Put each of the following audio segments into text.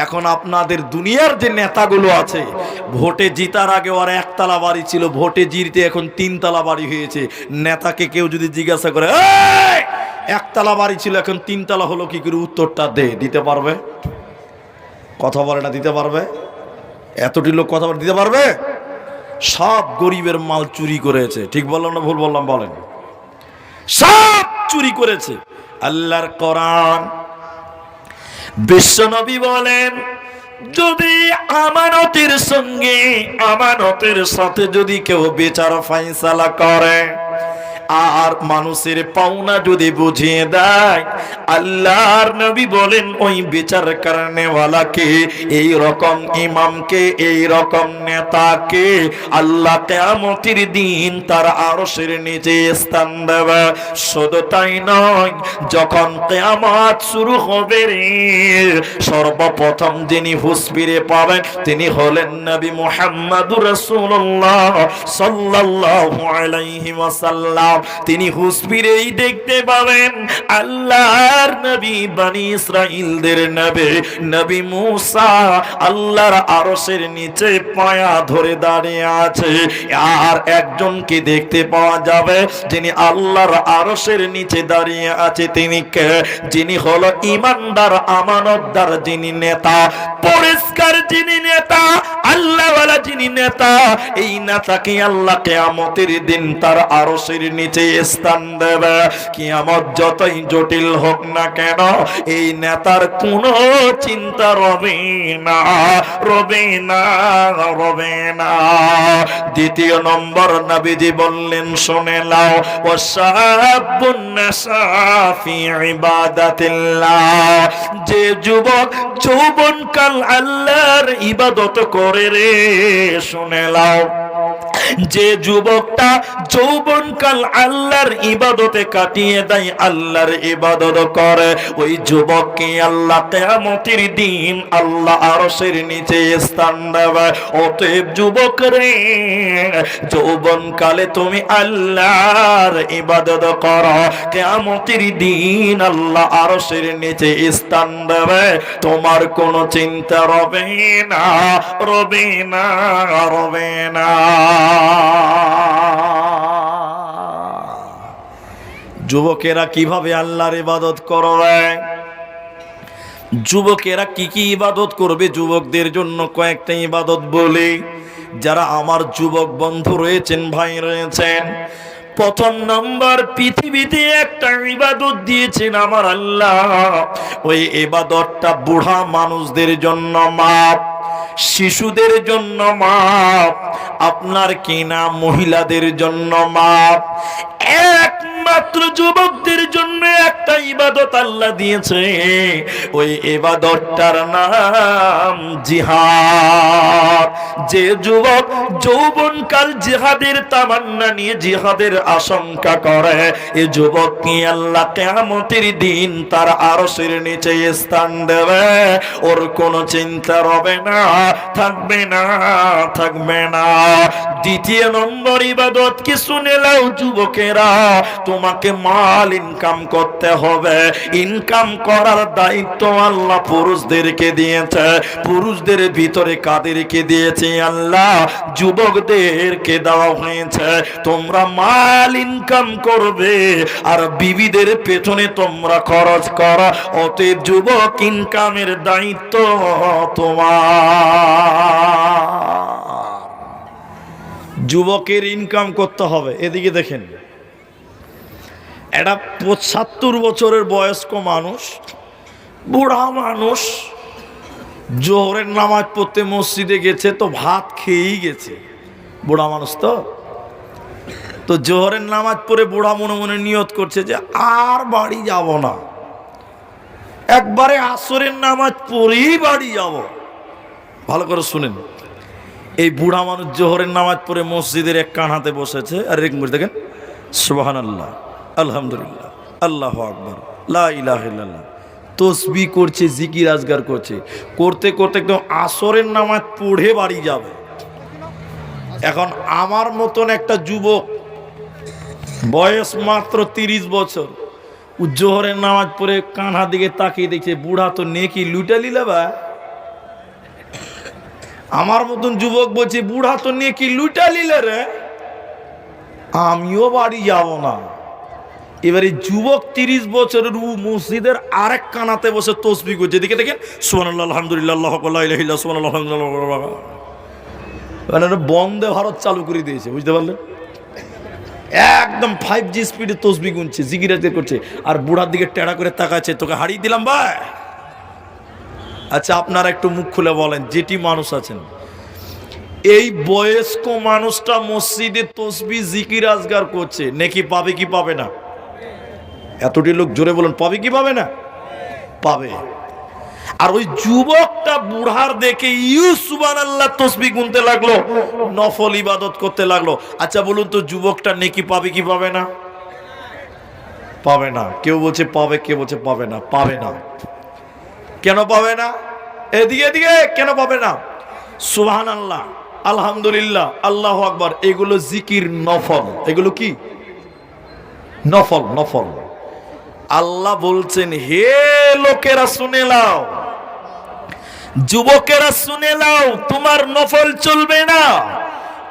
এখন আপনাদের দুনিয়ার যে নেতাগুলো আছে ভোটে জিতার আগে ওর একতলা বাড়ি ছিল ভোটে জিততে এখন তিনতলা বাড়ি হয়েছে। নেতাকে কেউ যদি জিজ্ঞাসা করে "এই, একতলা বাড়ি ছিল এখন তিনতলা হলো কি করে উত্তরটা দে। দিতে পারবে? কথা বলে না দিতে পারবে? এতটি লোক কথা দিতে পারবে? সব গরিবের মাল চুরি করেছে। ঠিক বললাম না ভুল বললাম? বলেন। সব চুরি করেছে। আল্লাহর কোরআন বিশ্বনবী বলেন যদি আমানতের সঙ্গে আমানতের সাথে যদি কেউ বিচার ফাইসালা করে আর মানুষের পাওনা যদি বুঝিয়ে দেয়, আল্লাহর নবী বলেন, ওই বিচার কারণেওয়ালাকে, এই রকম ইমামকে, এই রকম নেতাকে আল্লাহ কেয়ামতির দিন তার আরশের নিচে স্থান দেবে। শুধু তাই নয়, যখন কেয়ামত শুরু হবে রে, সর্বপ্রথম যিনি হুসবিরে পাবেন, তিনি হলেন নবী মুহাম্মাদুর রাসূলুল্লাহ সাল্লাল্লাহু আলাইহি ওয়াসাল্লাম। তিনি হুসবিরেই দেখতে পাবেন আল্লাহর নবী বনি ইসরাইলদের নবী নবী মুসা আল্লাহর আরশের নিচে পায়া ধরে দাঁড়িয়ে আছে। আর একজনকে দেখতে পাওয়া যাবে যিনি আল্লাহর আরশের নিচে দাঁড়িয়ে আছে। তিনি কে? যিনি হলো ইমানদার, আমানতদার যিনি নেতা, পরিষ্কার যিনি নেতা, আল্লাহওয়ালা যিনি নেতা, এই নেতাকে আল্লাহ কেয়ামতের দিন তার আরশের নিচে স্থান দেবে। কিয়ামত যতই জটিল হোক না কেন, এই নেতার কোনো চিন্তা রবে না রবে না রবে না। দ্বিতীয় নম্বর নবীজি বললেন, শুনে লাও ও যে যুবক যৌবনকাল আল্লাহর ইবাদত করে রে, শুনে লাও যে যুবকটা যৌবনকাল আল্লাহর ইবাদতে কাটিয়ে দেয়, আল্লাহর ইবাদত করে। ওই যুবককে আল্লাহ কেয়ামতির দিন আল্লাহ আরশের নিচে স্থান দেবে। অতএব যুবক রে, যৌবনকালে তুমি আল্লাহর ইবাদত করো। কেয়ামতির দিন আল্লাহ আরশের নিচে স্থান দেবে। তোমার কোনো চিন্তা রবে না রবে না রবে না। যুবকেরা কীভাবে আল্লাহর ইবাদত করবে যুবকেরা কি কি ইবাদত করবে? যুবকদের জন্য কয়েকটা ইবাদত বলে। যারা আমার যুবক বন্ধু রয়েছেন, ভাই রয়েছেন, প্রথম নম্বর, পৃথিবীতে একটা ইবাদত দিয়েছেন আমার আল্লাহ। ওই ইবাদতটা বুড়া মানুষদের জন্য মাপ শিশুদের জন্য মাপ, আপনার কিনা মহিলাদের জন্য মাপ? একমাত্র যুবকদের জন্য একটা ইবাদত আল্লাহ দিয়েছে। ওই নাম জিহাদ। যে যুবক যৌবনকাল জিহাদের তামান্না নিয়ে জিহাদের আশঙ্কা করে, এ যুবক কি আল্লাহ কেয়ামতের দিন তার আরশের নিচে স্থান দেবে? ওর কোনো চিন্তা রবে না। থাকবে না থাকবে না। দ্বিতীয় নম্বর ইবাদত কি শুনে লাও যুবকেরা, তোমাকে মাল ইনকাম করতে হবে। ইনকাম করার দায়িত্ব আল্লাহ পুরুষদেরকে দিয়েছে। পুরুষদের ভিতরে কাদেরকে দিয়েছে? আল্লাহ যুবকদেরকে দেওয়া হয়েছে। তোমরা মাল ইনকাম করবে, আর বিবিদের পেছনে তোমরা খরচ করো। অতএব যুবক ইনকামের দায়িত্ব তোমার। যুবকের ইনকাম করতে হবে, এদিকে দেখেন। একটা পঁচাত্তর বছরের বয়স্ক মানুষ, বুড়া মানুষ, জোহরের নামাজ পড়তে মসজিদে গেছে, তো ভাত খেয়েই গেছে। বুড়া মানুষ তো? তো জোহরের নামাজ পড়ে বুড়া মনে মনে নিয়ত করছে যে আর বাড়ি যাব না। একবারে আসরের নামাজ পড়েই বাড়ি যাব। ভালো করে শুনেন। এই বুড়া মানুষ জোহরের নামাজ পড়ে মসজিদের এক কান হাতে বসেছে, আর এক মুখ দেখেন সুবাহান আল্লাহ আলহামদুলিল্লাহ, আল্লাহ আকবর, লা ইলাহা ইল্লাল্লাহ, তসবি করছে, জিকির আজগার করছে, করতে করতে একদম আসরের নামাজ পড়ে বাড়ি যাবে। এখন আমার মতন একটা যুবক, বয়স মাত্র তিরিশ বছর, জোহরের নামাজ পড়ে কানহা দিকে তাকিয়ে দেখছে, বুড়া তো নেকি লুটে লিলে বা আমার মতন যুবক বলছে, বুড়া তো নিয়ে কি লুটা নিলে রে? আমিও বাড়ি যাব না। এবারে যুবক তিরিশ বছরের উ মসজিদের আরেক কানাতে বসে তসবি করছে। এদিকে দেখেন সোহান আলহামদুলিল্লাহ সোহান আলহামদুলিল্লাহ বন্দে ভারত চালু করে দিয়েছে, বুঝতে পারলেন? একদম ফাইভ জি স্পিডে তসবি গুনছে জিগিরাজের করছে। আর বুড়ার দিকে টেড়া করে তাকাচ্ছে, তোকে হারিয়ে দিলাম, ভাই। আচ্ছা আপনারা একটু মুখ খুলে বলেন, যেটি মানুষ আছেন। এই বয়স্ক মানুষটা মসজিদে তসবি, জিকির, আজগার করছে। নেকি পাবে কি পাবে না? এতটি লোক জোরে বলেন, পাবে কি পাবে না? পাবে। আর ওই যুবকটা বুড়ার দেখে ইউসুবান আল্লাহ তসবি গুনতে লাগল, নফল ইবাদত করতে লাগল। আচ্ছা বলুন তো, যুবকটা নেকি পাবে কি পাবে না? পাবে না। কেউ বলছে পাবে কেউ বলছে পাবে না? পাবে না। কেন পাবে না? এদিকে এদিকে, কেন পাবে না? সুবহান আল্লাহ আলহামদুলিল্লাহ, আল্লাহ আকবর, এগুলো জিকির নফল। এগুলো কি? নফল নফল। আল্লাহ বলছেন, হে লোকেরা শুনে লাও যুবকেরা শুনে লাও তোমার নফল চলবে না।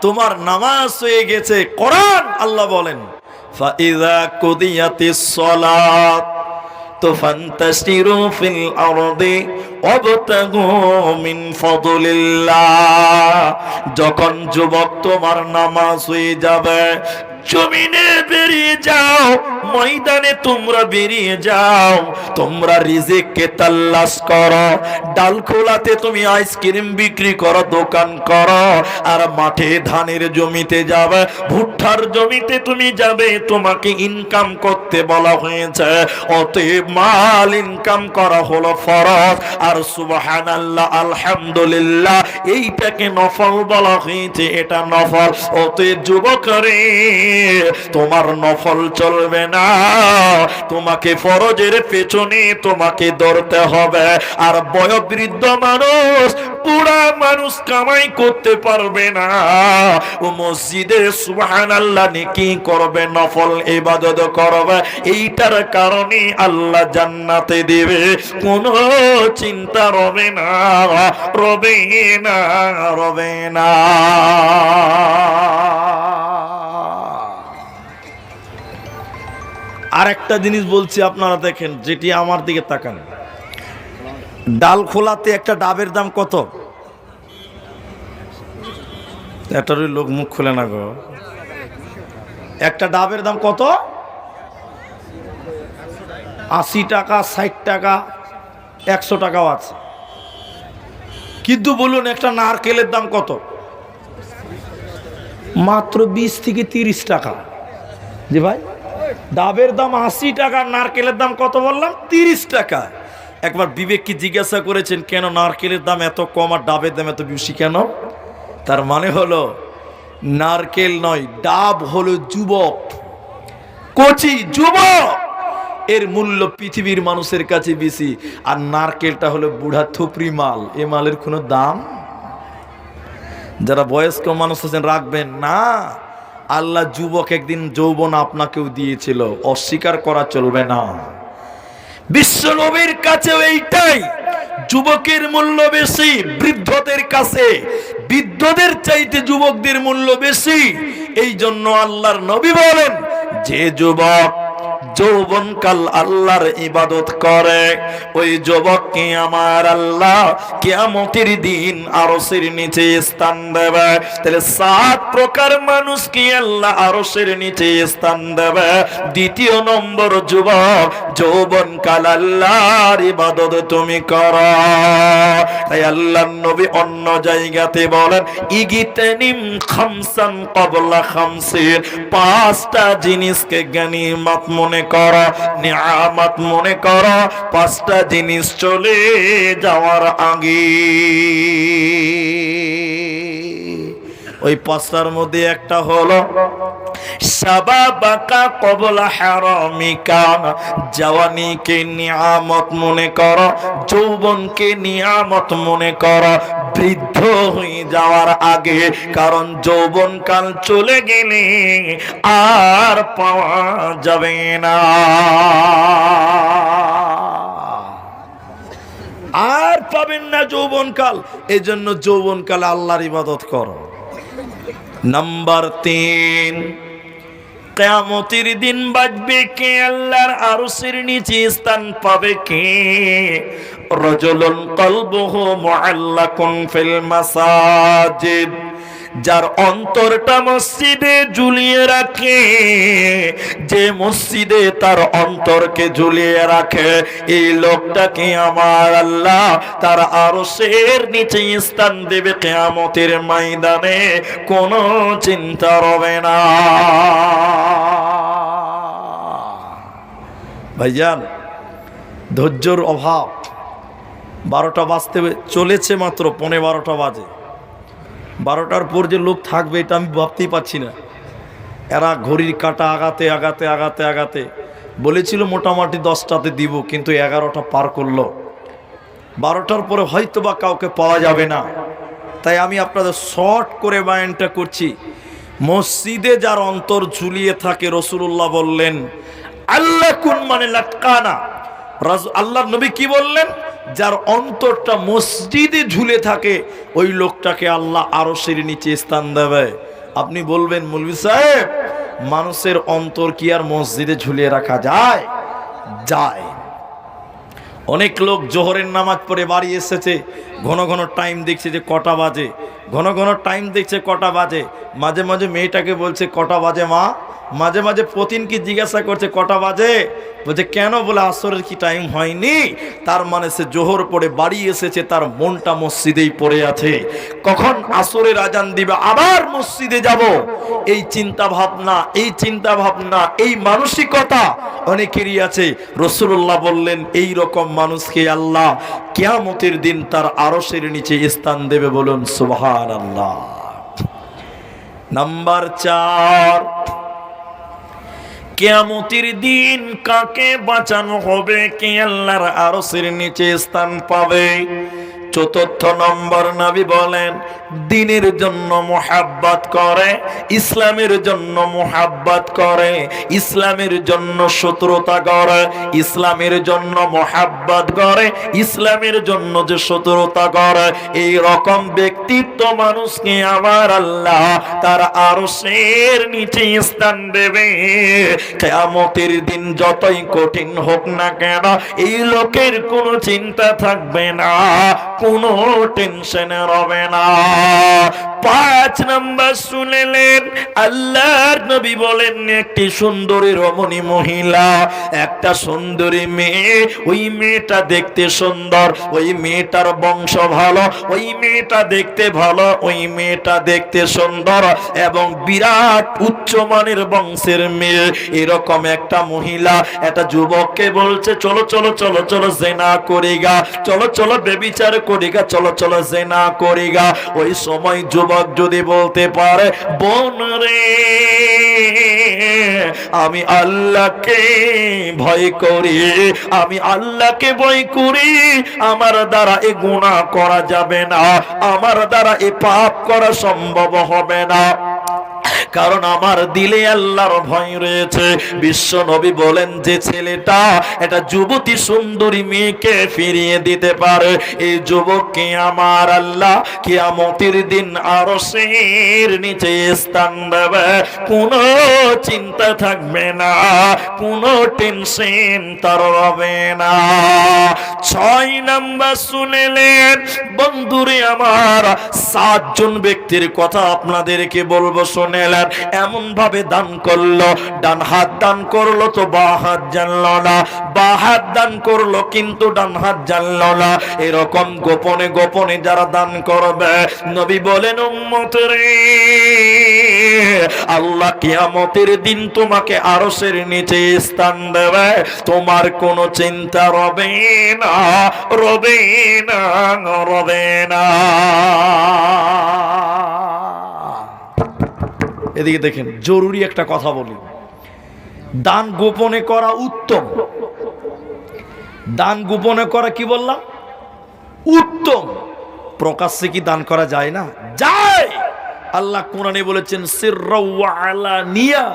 তোমার নামাজ হয়ে গেছে, কোরআন আল্লাহ বলেন ফাইদা কুদিয়াতিস সালাত। ফিল আরদি ওয়াবতাগু মিন ফাদলিল্লাহ। যখন যুবক তোমার নামাজ হয়ে যাবে, জমিনে বেরিয়ে যাও, ময়দানে তোমরা বেরিয়ে যাও, তোমরা রিজিককে তাল্লাশ করো ডাল খোলাতে তুমি আইসক্রিম বিক্রি করো, দোকান করো, আর মাঠে ধানের জমিতে যাবে, ভুট্টার জমিতে তুমি যাবে, তোমাকে ইনকাম করতে বলা হয়েছে, অতএব মাল ইনকাম করা হলো ফরজ। আর সুবহানাল্লাহ, আলহামদুলিল্লাহ এইটাকে নফল বলা হয়েছে, এটা নফল। অতএব যুবকরে, তোমার নফল চলবে না। তোমাকে ফরজের পেছনে তোমাকে ধরতে হবে। আর বয়োবৃদ্ধ মানুষ পুরা মানুষ কামাই করতে পারবে না। ও মসজিদে সুবহান আল্লাহ কি করবে, নফল ইবাদত করবে। এইটার কারণে আল্লাহ জান্নাতে দেবে। কোনো চিন্তা রবে না রবে না রবে না। আর একটা জিনিস বলছি আপনারা দেখেন, যেটি আমার দিকে তাকান। ডাল খোলাতে একটা ডাবের দাম কত? এটারই লোক মুখ খুলে না গো। একটা ডাবের দাম কত? আশি টাকা, ষাট টাকা, একশো টাকাও আছে। কিন্তু বলুন, একটা নারকেলের দাম কত? মাত্র বিশ থেকে তিরিশ টাকা। জি ভাই, ডাবের দাম আশি টাকা, নারকেলের দাম কত বললাম? তিরিশ টাকা। একবার বিবেককে জিজ্ঞাসা করেছেন, কেন নারকেলের দাম এত কম আর ডাবের দাম এত বেশি কেন? তার মানে হলো, নারকেল নয়, ডাব হলো যুবক। কচি যুবক! এর মূল্য পৃথিবীর মানুষের কাছে বেশি। আর নারকেলটা হলো বুড়া থুপরি মাল। এ মালের কোনো দাম? যারা বয়স্ক মানুষ আছেন, রাখবেন না। আল্লাহ যুবক একদিন যৌবন আপনাকেও দিয়েছিল। অস্বীকার করা চলবে না। বিশ্ব নবীর কাছে এইটাই। যুবকের মূল্য বেশি, বৃদ্ধদের কাছে। বৃদ্ধদের চাইতে যুবকদের মূল্য বেশি। এই জন্য আল্লাহর নবী বলেন, যে যুবক যৌবনকাল আল্লাহর ইবাদত করে। ওই যুবককে আমার আল্লাহ? কেয়ামতের দিন আরসের নিচে স্থান দেবে। তাহলে সাত প্রকার মানুষ মানুষকে আল্লাহ আরসের নিচে স্থান দেবে? দ্বিতীয় নম্বর যুবক, যৌবনকাল আল্লাহর ইবাদত তুমি কর। তাই আল্লাহ নবী অন্য জায়গাতে বলেন ইগিতেনিম খামসান কবলা খামসির। পাঁচটা জিনিসকে জ্ঞানীমাত মনে কর নিয়ামত মনে কর পাঁচটা জিনিস চলে যাওয়ার আগে। ওই পাঁচটার মধ্যে একটা হলো, সাবাবাকা কবলা হারামিকা, জওয়ানিকে নিয়ামত মনে কর, যৌবনকে নিয়ামত মনে কর, বৃদ্ধ হয়ে যাওয়ার আগে, কারণ যৌবনকাল চলে গেলে আর পাওয়া যাবে না। আর পাবেন না যৌবনকাল এই জন্য যৌবনকালে আল্লাহর ইবাদত করো। নাম্বার তিন, কেয়ামতির দিন বাজবে কে? আল্লাহর আরশের নিচে স্থান পাবে কে? রজলন কলবহ মুআল্লাকুন ফিল মাসাজিদ। যার অন্তরটা মসজিদে ঝুলিয়ে রাখে, যে মসজিদে তার অন্তরকে ঝুলিয়ে রাখে, এই লোকটাকে আমার আল্লাহ? তার আরশের নিচে স্থান দেবে কেয়ামতের ময়দানে, কোনো চিন্তা রবে না। ভাইজান, ধৈর্যর অভাব, বারোটা বাজতে চলেছে মাত্র, পনে বারোটা বাজে। বারোটার পর যে লোক থাকবে, এটা আমি ভাবতেই পারছি না। এরা ঘড়ির কাটা আগাতে আগাতে আগাতে আগাতে বলেছিল মোটামুটি দশটাতে দিব, কিন্তু এগারোটা পার করল। বারোটার পরে হয়তো বা কাউকে পাওয়া যাবে না। তাই আমি আপনাদের শর্ট করে বায়ানটা করছি। মসজিদে যার অন্তর ঝুলিয়ে থাকে রসুল্লাহ বললেন, আল্লাহ কুন মানে লাটকানা। আল্লাহ নবী কি বললেন? যার অন্তরটা মসজিদে ঝুলে থাকে, ওই লোকটাকে আল্লাহ আরও সিঁড়ি নিচে স্থান দেবে। আপনি বলবেন, মুলবি সাহেব, মানুষের অন্তর কি আর মসজিদে ঝুলিয়ে রাখা যায়? যায়। অনেক লোক জোহরের নামাজ পড়ে বাড়ি এসেছে, ঘন ঘন টাইম দেখছে যে কটা বাজে। ঘন ঘন টাইম দেখছে কটা বাজে। মাঝে মাঝে মেয়েটাকে বলছে, কটা বাজে মা? মাঝে মাঝে প্রতিনকে জিজ্ঞাসা করছে, কটা বাজে? বলছে, কেন বলে আসরের কি টাইম হয়নি? তার মানে সে জোহর পড়ে বাড়ি এসেছে, তার মনটা মসজিদেই পড়ে আছে। কখন আসরের আজান দিবে, আবার মসজিদে যাব? এই চিন্তা ভাবনা এই চিন্তা ভাবনা এই মানসিকতা অনেকেরই আছে। রসুল্লাহ বললেন, এই রকম মানুষকে আল্লাহ কেয়ামতের দিন তার আরশের নিচে স্থান দেবে বলুন সুবহান আল্লাহ নাম্বার চার কেয়ামতির দিন কাকে বাঁচানো হবে? কে আল্লাহর আরসের নিচে স্থান পাবে? চতুর্থ নম্বর নবী বলেন, দিনের জন্য মোহাব্বত করে, ইসলামের জন্য মোহাব্বত করে, ইসলামের জন্য শত্রুতা করে, ইসলামের জন্য মোহাব্বত করে, ইসলামের জন্য যে শত্রুতা করে, এই রকম ব্যক্তিত্ব মানুষকে আমার আল্লাহ তার আরশের নিচে স্থান দেবে। কেয়ামতের দিন যতই কঠিন হোক না কেন, এই লোকের কোনো চিন্তা থাকবে না। কোনো টেনশন রবে না। পাঁচ নাম্বার শুনেলেন, আল্লাহর নবী বলেন, একটি সুন্দরী রমণী মহিলা, একটা সুন্দরী মেয়ে, ওই মেয়েটা দেখতে সুন্দর, ওই মেয়েটার বংশ ভালো, ওই মেয়েটা দেখতে ভালো, ওই মেয়েটা দেখতে সুন্দর এবং বিরাট উচ্চমানের বংশের মেয়ে। এরকম একটা মহিলা, একটা যুবককে বলছে, চলো চলো চলো চলো, জেনা করিগা, চলো চলো, বেবিচার করিগা, চলো চলো, জেনা করিগা। ওই সময় যুবক যদি বলতে পারে, বোন রে, আমি আল্লাহকে ভয় করি, আমি আল্লাহকে ভয় করি, আমার দ্বারা এ গুণা করা যাবে না, আমার দ্বারা এ পাপ করা সম্ভব হবে না। কারণ আমার দিলে আল্লাহর ভয় রয়েছে। বিশ্ব নবী বলেন, যে ছেলেটা এটা যুবতী সুন্দরী মেয়েকে ফিরিয়ে দিতে পারে, এই যুবককে আমার আল্লাহ? কিয়ামতের দিন আরও শের নিচে স্থান দেবে। কোনো চিন্তা থাকবে না, কোনো টেনশন তার হবে না। ছয় নাম্বার শুনেলেন, বন্ধুরে আমার, সাতজন ব্যক্তির কথা আপনাদেরকে বলব, শুনেলেন। এমন ভাবে দান করল, ডান হাত দান করল তো বা হাত জানলো না, বা হাত দান করল কিন্তু ডান হাত জানলো না। এরকম গোপনে গোপনে যারা দান করবে, নবী বলেন আল্লাহ কিয়ামতের দিন তোমাকে আরশের নিচে স্থান দেবে। তোমার কোনো চিন্তা রবে না রবে না রবে না। এদিকে দেখেন, জরুরি একটা কথা বলি। দান গোপনে করা উত্তম। দান গোপনে করা কি বললাম? উত্তম। প্রকাশ্যে কি দান করা যায় না? যায়! আল্লাহ কোরআনে বলেছেন নিয়া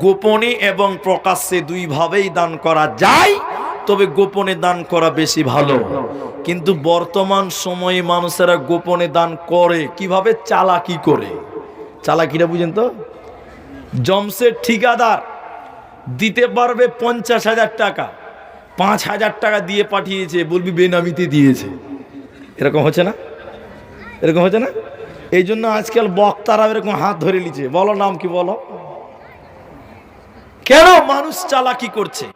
গোপনে এবং প্রকাশ্যে দুই ভাবেই দান করা যায়, তবে গোপনে দান করা বেশি ভালো। কিন্তু বর্তমান সময়ে মানুষেরা গোপনে দান করে। কীভাবে? চালাকি করে। চালাকিটা বুঝেন তো? জমসের ঠিকাদার দিতে পারবে পঞ্চাশ হাজার টাকা। পাঁচ হাজার টাকা দিয়ে পাঠিয়েছে, বলবি বেনামিতে দিয়েছে। এরকম হচ্ছে না? এরকম হচ্ছে না? এই জন্য আজকাল বক্তারা এরকম হাত ধরে নিচ্ছে বলো নাম কি বলো? কেন মানুষ চালাকি করছে?